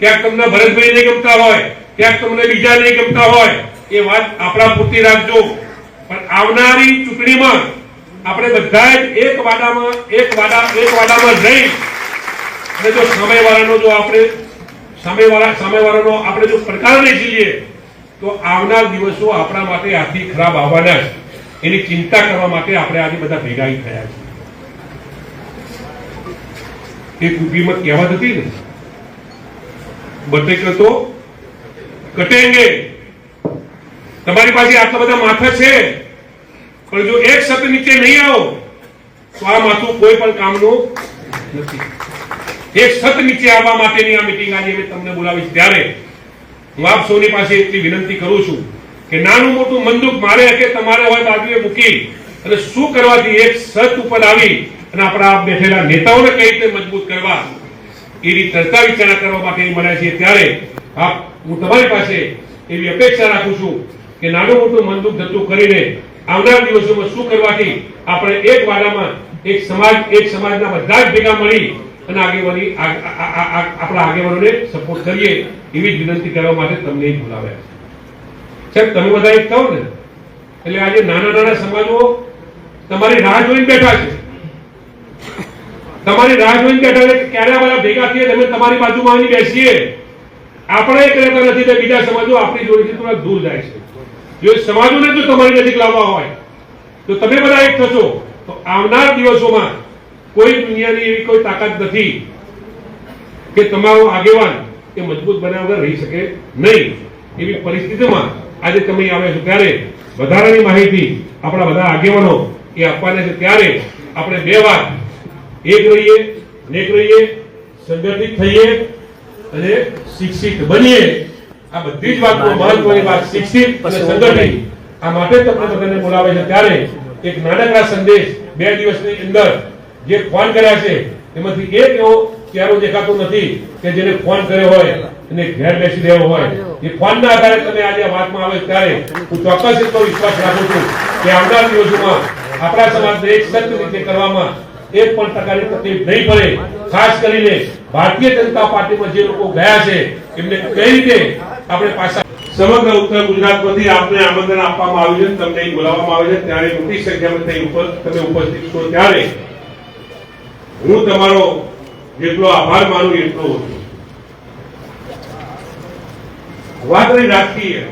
ક્યાંક તમને ભરતભાઈ નહીં ગમતા હોય, ક્યાંક તમને બીજા નહીં ગમતા હોય, એ વાત આપણા પૂરતી રાખજો. પણ આવનારી ચૂંટણીમાં આપણે બધા જ એક વાડામાં, એક વાડા, એક વાડામાં જઈ અને જો સામેવાળાનો જો આપણે, સામેવાળા, સામેવાળાનો આપણે જો પડકાર નહીં ઝીલીએ, તો આવનાર દિવસો આપણા માટે આથી ખરાબ આવવાના છે એની ચિંતા કરવા માટે આપણે આજે બધા ભેગા થયા છે. એક ઊભીમાં કહેવત હતી ને બટેક તો કટેંગે તમારી પાસે આટલા બધા માથા છે, પણ જો એક સત નીચે નહીં આવો, તો આ માથું કોઈ પણ કામનું નથી. એક સત નીચે આવવા માટેની આ મિટિંગ આજે અમે તમને બોલાવીશ ત્યારે. હું આપ સૌની પાસે એટલી વિનંતી કરું છું કે નાનું મોટું મંદુક મારે કે તમારે હોય બાજુએ મૂકી અને શું કરવાથી એક સત ઉપર આવી અને આપણા બેઠેલા નેતાઓને કઈ રીતે મજબૂત કરવા? એની ચર્ચા વિચારણા કરવા માટે મળ્યા છીએ ત્યારે આપ, હું તમારી પાસે એવી અપેક્ષા રાખું છું કે નાનું મોટું મનદુખ ધતું કરીને આવનાર દિવસોમાં શું કરવાથી આપણે એક વાડામાં એક સમાજ, એક સમાજના બધા જ ભેગા મળી અને આગેવાની આપણા આગેવાનોને સપોર્ટ કરીએ એવી જ વિનંતી કરવા માટે તમને બોલાવ્યા છે. સાહેબ, તમે બધા એક કહો ને? એટલે આજે નાના નાના સમાજો તમારી રાહ જોઈને બેઠા છે. તમારી રાહ જોઈને બેઠા ક્યારે બધા ભેગા થઈએ તમે તમારી બાજુમાં આવીને બેસીએ. આપણે એક રહેતા નથી તો બીજા સમાજો આપણી જોડેથી થોડા દૂર જાય છે. જો સમાજોને જો તમારી નજીક લાવવા હોય, તો તમે બધા એક થશો. તો આવનાર દિવસોમાં કોઈ દુનિયાની એવી કોઈ તાકાત નથી કે તમારો આગેવાન એ મજબૂત બન્યા વગર રહી શકે નહીં. એવી પરિસ્થિતિમાં આજે તમે આવ્યા છો ત્યારે વધારાની માહિતી આપણા બધા આગેવાનો એ આપવાના છે. ત્યારે આપણે બે વાત એક રહીએ અનેક રહીએ સંગઠિત થઈએ અને શિક્ષિત બનીએ. આ બધી જ વાતો મહત્વની વાત શિક્ષિત અને સંગઠિત. આ માટે તમને બધાને બોલાવે છે. ત્યારે એક નાનકડા સંદેશ બે દિવસની અંદર જે ફોન કર્યા છે એમાંથી એક એવો ચહેરો દેખાતો નથી કે જેને ફોન કર્યો હોય અને ઘેર બેસી રહ્યો હોય. એ ફોનના આધારે તમે આજે વાતમાં આવે ત્યારે હું ચોક્કસ એટલો વિશ્વાસ રાખું છું કે આવનાર દિવસોમાં આપણા સમાજને એક સત્ય રીતે કરવામાં એક પણ પ્રકારની તકલીફ નહીં પડે. ખાસ કરીને ભારતીય જનતા પાર્ટીમાં જે લોકો ગયા છે, એમને કઈ રીતે આપણે પાછા સમગ્ર ઉત્તર ગુજરાતમાંથી આપને આમંત્રણ આપવામાં આવ્યું છે, તમને બોલાવવામાં આવે છે. ત્યારે મોટી સંખ્યામાં તમે ઉપસ્થિત છો ત્યારે. હું તમારો જેટલો આભાર માનું એટલો વાત રહી રાજકીય.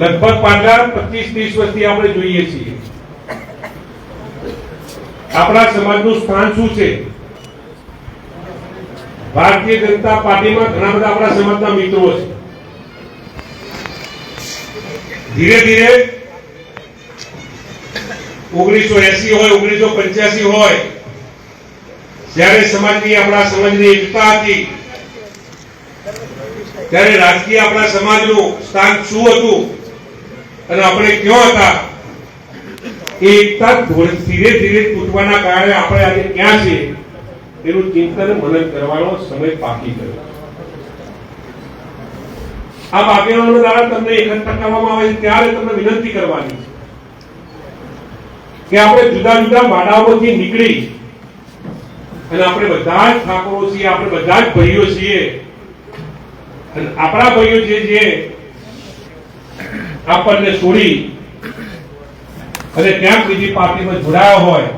લગભગ પાછલા પચીસ, ત્રીસ વર્ષથી આપણે જોઈએ છીએ. આપણા સમાજનું સ્થાન શું છે? ભારતીય જનતા પાર્ટીમાં ઘણા બધા આપણા સમાજના મિત્રો છે. ધીરે ધીરે ઓગણીસો એસી હોય, ઓગણીસો પંચ્યાસી હોય, જ્યારે સમાજની આપણા સમાજની એકતા હતી, ત્યારે રાજકીય આપણા સમાજનું સ્થાન શું હતું? અને આપણે ક્યાં હતા? એકતા ધીરે ધીરે તૂટવાના કારણે આપણે આજે ક્યાં છે તેનું ચિંતન મનન કરવાનો સમય પાકી ગયો. આ બાકીનો દ્વારા તમને એકત્ર કરવામાં આવે ત્યારે તમને વિનંતી કરવાની છે કે આપણે જુદા જુદા વાડાઓથી નીકળી અને આપણે બધા જ ઠાકોરો છીએ, આપણે બધા જ ભાઈઓ છીએ. અને આપણા ભાઈઓ જે છે, આપણને છોડી અને ક્યાંક બીજી પાર્ટીમાં જોડાયા હોય,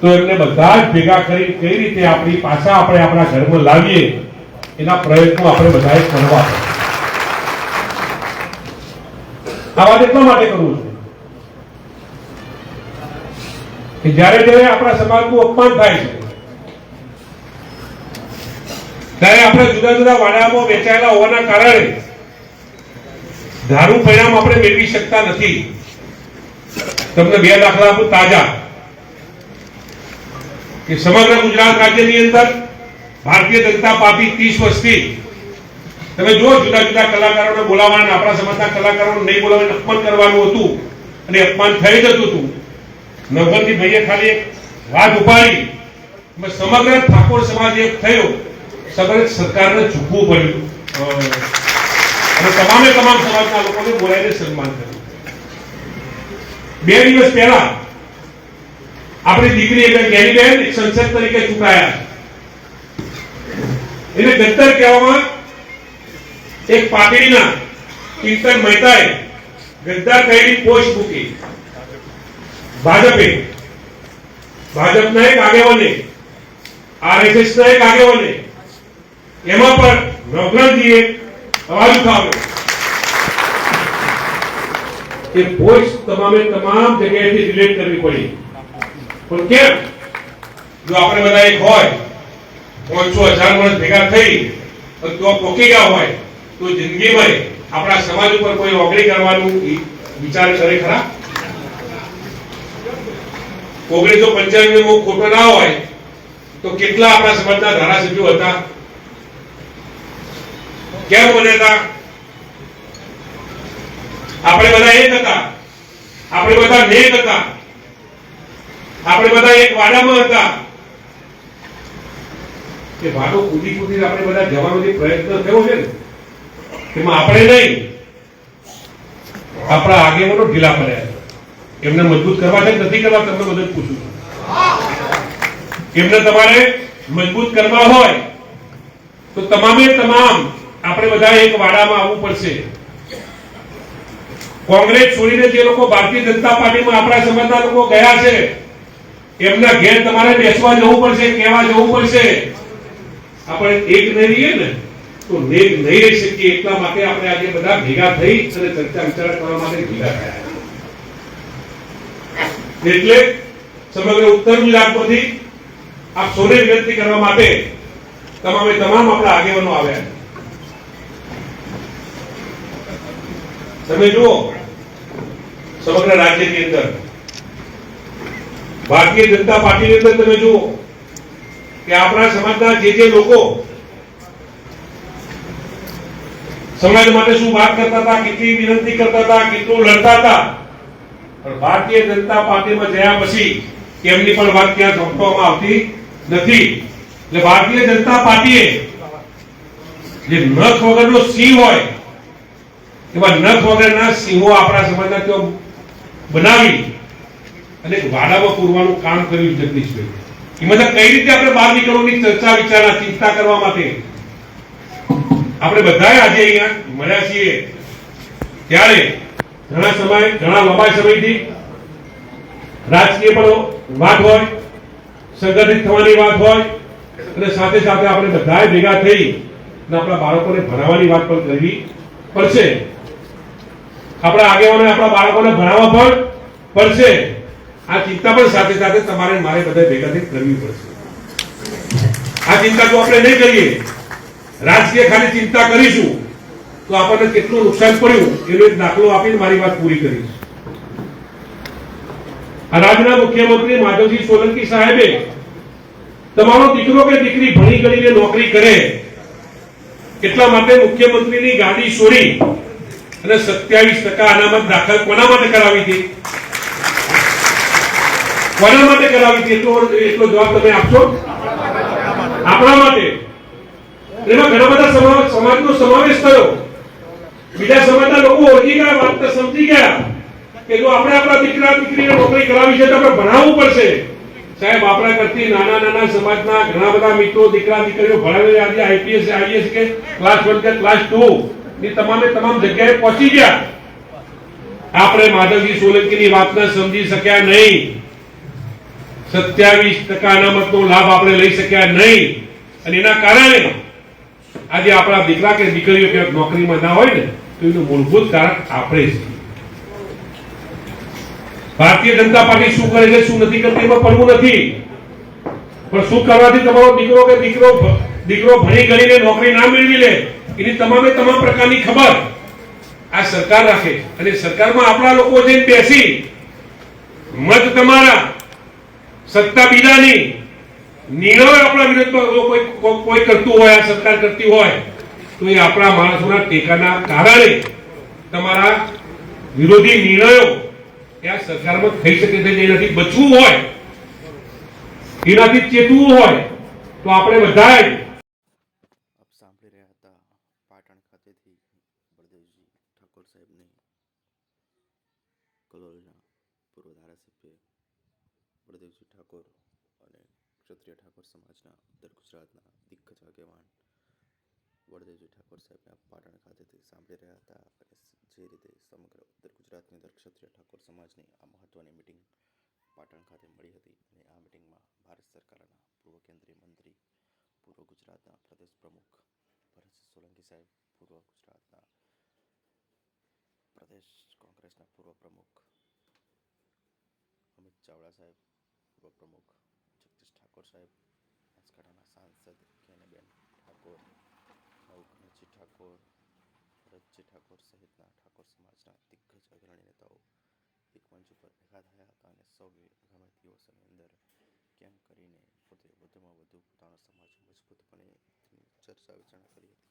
તો એમને બધા જ ભેગા કરી કઈ રીતે આપણી પાછા આપણે આપણા ઘરમાં લાવીએ, એના પ્રયત્નો આપણે બધાએ કરવા. આ વાત એટલા માટે કરું છું કે જ્યારે જ્યારે આપણા સમાજનું અપમાન થાય છે, ત્યારે આપણે જુદા જુદા વાડામાં વેચાયેલા હોવાના કારણે ધારું પરિણામ આપણે મેળવી શકતા નથી. તમને બે દાખલા આપું તાજા. કે સમગ્ર ગુજરાત રાજ્યની અંદર ભારતીય જનતા પાર્ટી ત્રીસ વર્ષથી તમે જુઓ, જુદા જુદા કલાકારોને બોલાવવાના આપણા સમાજના કલાકારોને નહીં બોલાવીને અપમાન કરવાનું હતું અને અપમાન થઈ જતું હતું. નવગણથી ભાઈએ ખાલી એક વાત ઉપાડી. સમગ્ર ઠાકોર સમાજ એક થયો. સમગ્ર સરકારને ઝૂકવું પડ્યું. અને તમામે તમામ સમાજના લોકોને બોલાવીને સન્માન કર્યું. બે દિવસ પહેલા આપણી દીકરી એટલે જ્ઞાનીબેન સંસદ તરીકે ચૂંટાયા એને ગદ્દર કહેવામાં એક પાટડીના કીર્તન મહેતાએ ગદ્દાર કહેલી પોસ્ટ મૂકી. ભાજપે. ભાજપના એક આગેવાને આરએસએસ ના એક આગેવાને, એમાં પણ નવગ્રહજીએ અવાજ ઉઠાવ્યો. કે વોઇસ તમામે તમામ જગ્યાએથી ડિલીટ કરવી પડી. પણ કેમ? જો આપણે બધા એક હોય, પાંચસો હજાર વર્ષ ભેગા થઈ તો પોકી ગયા હોય, તો જિંદગીમાં આપણા સમાજ ઉપર કોઈ ઓગળી કરવાનું વિચાર કરે ખરા? ઓગણીસો પંચાણું માં ખોટો ના હોય, તો કેટલા આપણા સમાજના ધારાસભ્યો હતા? કેમ બન્યા હતા? આપણે બધા એક હતા. આપણે બધા નેક હતા. આપણે બધા એક વાડામાં હતા. કે વાડો કૂદી કૂદીને આપણે બધા જવાનો જે પ્રયત્ન થયો છે ને, એમાં આપણે નહીં. આપણા આગેવાનો ઢીલા પડ્યા એમને મજબૂત કરવા છે નથી કરવા, તમને મદદ પૂછું એમને તમારે મજબૂત કરવા હોય, તો તમામે તમામ આપણે બધા એક વાડામાં આવવું પડશે. કોંગ્રેસ છોડીને જે લોકો ભારતીય જનતા પાર્ટીમાં આપણા સમાજના લોકો ગયા છે, એમના ઘેર તમારે બેસવા જવું પડશે, કહેવા જવું પડશે. આપણે એક નહીં રહીએ ને, તો નેક નહીં રહી શકીએ. એટલા માટે આપણે આજે બધા ભેગા થઈ અને ચર્ચા વિચારણા કરવા માટે ભેગા થયા એટલે સમગ્ર ઉત્તર ગુજરાતમાંથી આપ સૌને વિનંતી કરવા માટે તમામે તમામ આપણા આગેવાનો આવ્યા તમે જુઓ સમગ્ર રાજ્યની અંદર. ભારતીય જનતા પાર્ટીની અંદર તમે જુઓ કે આપણા સમાજના જે જે લોકો સમાજ માટે શું વાત કરતા હતા, કેટલી વિનંતી કરતા હતા, કેટલું લડતા હતા, પણ ભારતીય જનતા પાર્ટીમાં ગયા પછી એમની પણ વાત ક્યાં સોંપવામાં આવતી નથી. એટલે ભારતીય જનતા પાર્ટીએ જે નખ વગરનો સિંહ હોય, એવા નખ વગરના સિંહો આપણા સમાજના ત્યાં બનાવી અને વાડામાં પૂરવાનું કામ કર્યું જગદીશભાઈ એમાં કઈ રીતે આપણે બહાર નીકળવાની ચર્ચા, વિચારણા, ચિંતા કરવા માટે? આપણે બધા આજે અહીંયા મળ્યા છીએ. ત્યારે ઘણા સમય, ઘણા લાંબા સમયથી રાજકીય પણ વાત હોય, સંગઠિત થવાની વાત હોય, અને સાથે સાથે આપણે બધાએ ભેગા થઈ અને આપણા બાળકોને ભણાવવાની વાત પણ કરવી પડશે. આપણા આગેવાનો આપણા બાળકોને ભણાવવા પણ પડશે. આ ચિંતા પણ સાથે સાથે તમારે મારે બધા ભેગા કરવી પડશે. આ ચિંતા જો આપણે નહીં કરીએ, રાજકીય ખાલી ચિંતા કરીશું, તો આપણને કેટલું નુકસાન પડ્યું, એનો એક દાખલો આપીને મારી વાત પૂરી કરીશ. રાજ્યના મુખ્યમંત્રી માધવજી સોલંકી સાહેબે તમારો દીકરો કે દીકરી ભણી ગણીને નોકરી કરે, એટલા માટે મુખ્યમંત્રીની ગાડી છોડી અને સત્યાવીસ ટકા અનામત દાખલ કોના માટે કરાવી હતી? કોના માટે કરાવી હતી? એટલો એટલો જવાબ તમે આપશો? આપણા માટે. એમાં ઘણા બધા સમાજ સમાજનો સમાવેશ થયો. બીજા સમાજના લોકો ઓળખી ગયા, વાત સમજી ગયા કે જો આપણે આપણા દીકરા, દીકરીને નોકરી કરાવી છે તો આપણે ભણાવવું પડશે. સાહેબ, આપણા કરતી નાના નાના સમાજના ઘણા બધા મિત્રો, દીકરા, દીકરીઓ ભણાવેલા આજે આઈપીએસ આઈએસ કે ક્લાસ વન કે ક્લાસ ટુ ની તમામે તમામ જગ્યાએ પહોંચી ગયા. આપણે માધવજી સોલંકીની વાતને સમજી શક્યા નહીં. સત્યાવીસ ટકા અનામતનો લાભ આપણે લઈ શક્યા નહીં. અને એના કારણે આજે આપણા દીકરા કે દીકરીઓ ક્યાંક નોકરીમાં ના હોય ને, તો એનું મૂળભૂત કારણ આપણે જ. ભારતીય જનતા પાર્ટી શું કરે છે, શું નથી કરતી, એમાં પડવું નથી. પણ શું કરવાથી તમારો દીકરો કે દીકરો દીકરો ભણી ગણીને નોકરી ના મેળવી લે? એની તમામે તમામ પ્રકારની ખબર આ સરકાર રાખે અને સરકારમાં આપણા લોકો જઈને બેસી મત તમારા, સત્તા બીજાની, નિર્ણય આપણા વિરુદ્ધમાં કોઈ, કોઈ- કરતું હોય, આ સરકાર કરતી હોય, તો એ આપણા માણસોના ટેકાના કારણે તમારા વિરોધી નિર્ણયો એ સરકારમાં થઈ શકે છે જેનાથી બચવું હોય, એનાથી ચેતવું હોય, તો આપણે બધાએ આપ સાંભળી રહ્યા હતા પાટણ ખાતેથી બળદેવજી ઠાકોર સાહેબની કલોલના પૂર્વ ધારાસભ્ય બળદેવજી ઠાકોર અને ક્ષત્રિય ઠાકોર સમાજના ઉત્તર ગુજરાતના દિગ્ગજ આગેવાન વરદેવજી ઠાકોર સાહેબને પાટણ ખાતેથી સાંભળી રહ્યા હતા અને જે રીતે સમગ્ર ઉત્તર ગુજરાતની અંદર ક્ષત્રિય ઠાકોર સમાજની આ મહત્ત્વની મિટિંગ પાટણ ખાતે મળી હતી અને આ મિટિંગમાં ભારત સરકારના પૂર્વ કેન્દ્રીય મંત્રી, પૂર્વ ગુજરાતના પ્રદેશ પ્રમુખ ભરતસિંહ સોલંકી સાહેબ પૂર્વ ગુજરાતના પ્રદેશ કોંગ્રેસના પૂર્વ પ્રમુખ અમિત ચાવડા સાહેબ પૂર્વ પ્રમુખ જગદીશ ઠાકોર સાહેબ બનાસકાંઠાના સાંસદ કેનેબેન ઠાકોર નવઘણજી ઠાકોર ભરતજી ઠાકોર સહિતના ઠાકોર સમાજના દિગ્ગજ અગ્રણી નેતાઓ એક મંચ ઉપર ભેગા થયા હતા અને સૌએ આગામી દિવસોની અંદર કેમ કરીને પોતે વધુમાં વધુ પોતાનો સમાજ મજબૂત બને તેની ચર્ચા વિચારણા કરી હતી.